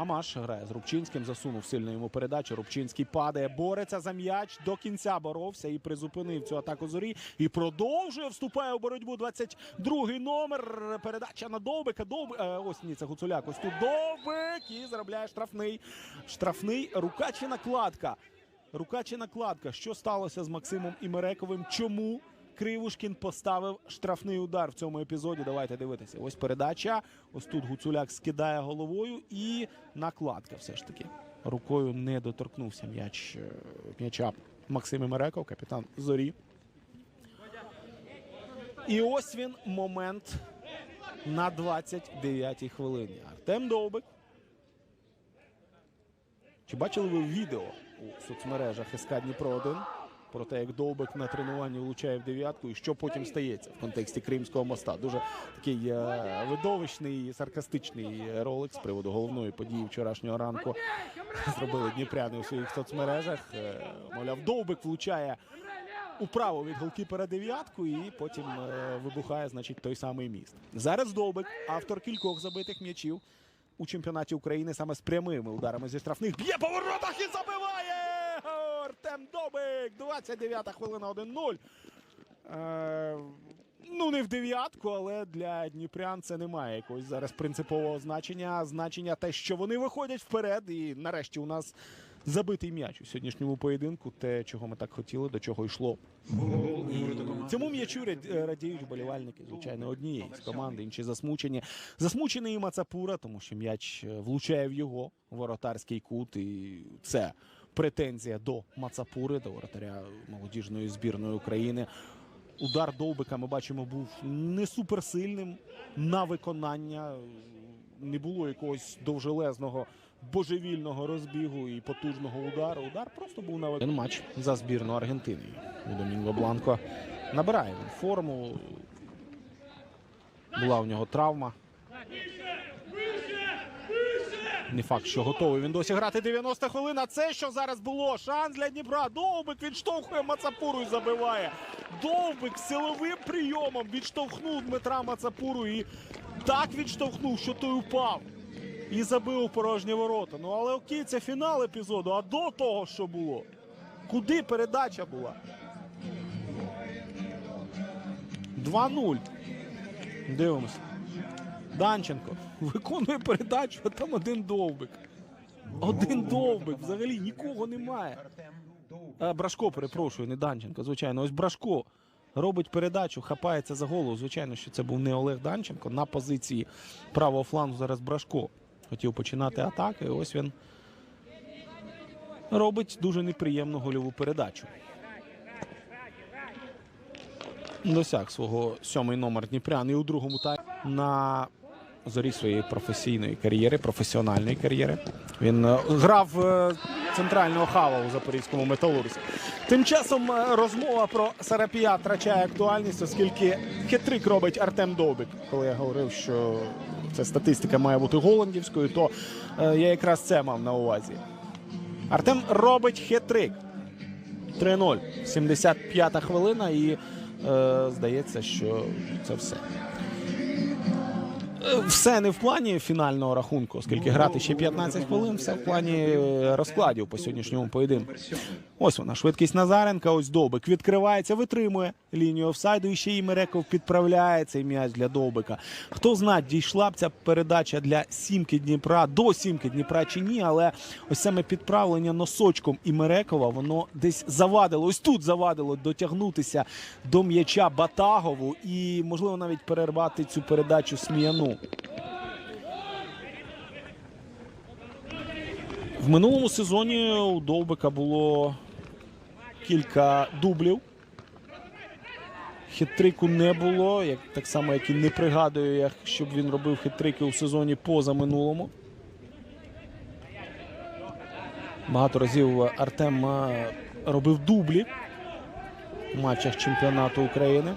Амаш грає з Рубчинським, засунув сильно йому передачу. Рубчинський падає, бореться за м'яч. До кінця боровся і призупинив цю атаку зорі. І продовжує вступає у боротьбу. 22-й номер. Передача на Довбика. Довбик. Е, ось ні, це Гуцуляк. Ось тут Довбик і заробляє штрафний. Штрафний. Рука чи накладка. Рука чи накладка. Що сталося з Максимом Імерековим? Чому? Кривушкін поставив штрафний удар в цьому епізоді. Давайте дивитися. Ось передача. Ось тут Гуцуляк скидає головою і накладка все ж таки. Рукою не доторкнувся м'яч е, м'яча Максим Імереков, капітан Зорі. І ось він момент на 29-й хвилині. Артем Довбик. Чи бачили ви відео у соцмережах СК Дніпро 1 про те, як Довбик на тренуванні влучає в дев'ятку і що потім стається в контексті Кримського моста? Дуже такий е, видовищний саркастичний ролик з приводу головної події вчорашнього ранку. Зробили дніпряни у своїх соцмережах. Е, мовляв, Довбик влучає управо від голкіпера дев'ятку і потім е, вибухає, значить, той самий міст. Зараз Довбик, автор кількох забитих м'ячів у чемпіонаті України саме з прямими ударами зі штрафних. Б'є по воротах і забиває! Артем 29-та хвилина 1-0. Е, ну, не в дев'ятку, але для Дніпрян це не має якогось зараз принципового значення. Значення те, що вони виходять вперед, і нарешті у нас забитий м'яч у сьогоднішньому поєдинку. Те, чого ми так хотіли, до чого йшло. Цьому м'ячу е, радіють вболівальники, звичайно, однієї з команди, інші засмучені. Засмучений і Мацапура, тому що м'яч е, влучає в його воротарський кут, і це претензія до Мацапури, до воротаря молодіжної збірної України. Удар Довбика ми бачимо був не суперсильним на виконання. Не було якогось довжелезного божевільного розбігу і потужного удару. Удар просто був на виконання. матч за збірну Аргентини. У Домінго Бланко набирає форму. Була у нього травма. Не факт, що готовий він досі грати 90 хвилин. А це що зараз було? Шанс для Дніпра. Довбик відштовхує Мацапуру і забиває. Довбик силовим прийомом відштовхнув Дмитра Мацапуру і так відштовхнув, що той упав. І забив порожні ворота. Ну але окей, це фінал епізоду. А до того, що було? Куди передача була? 2-0. Дивимося. Данченко виконує передачу, а там один довбик. Один довбик. Взагалі нікого немає. А, Брашко, перепрошую, не Данченко, звичайно. Ось Брашко робить передачу, хапається за голову. Звичайно, що це був не Олег Данченко. На позиції правого флангу зараз Брашко хотів починати атаки. І ось він робить дуже неприємну гольову передачу. Досяг свого сьомий номер Дніпрян і у другому таймі на зорі своєї професійної кар'єри, професіональної кар'єри. Він е, грав е, центрального хава у запорізькому металурзі. Тим часом е, розмова про Сарапія втрачає актуальність, оскільки хитрик робить Артем Довбик. Коли я говорив, що ця статистика має бути голландівською, то я якраз це мав на увазі. Артем робить хитрик. 3-0. 75-та хвилина, і е, здається, що це все. Все не в плані фінального рахунку, оскільки грати ще 15 хвилин, все в плані е, розкладів по сьогоднішньому поєдинку. Ось вона, швидкість Назаренка, ось Довбик відкривається, витримує лінію офсайду. І ще і Мереков підправляє цей м'яч для Довбика. Хто знає, дійшла б ця передача для сімки Дніпра до сімки Дніпра чи ні, але ось саме підправлення носочком і Мерекова воно десь завадило. Ось тут завадило дотягнутися до м'яча Батагову і, можливо, навіть перервати цю передачу Сміяну. В минулому сезоні у Довбика було кілька дублів. Хиттрику не було, як, так само, як і не пригадую, як, щоб він робив хитрики у сезоні поза минулому. Багато разів Артем робив дублі в матчах чемпіонату України.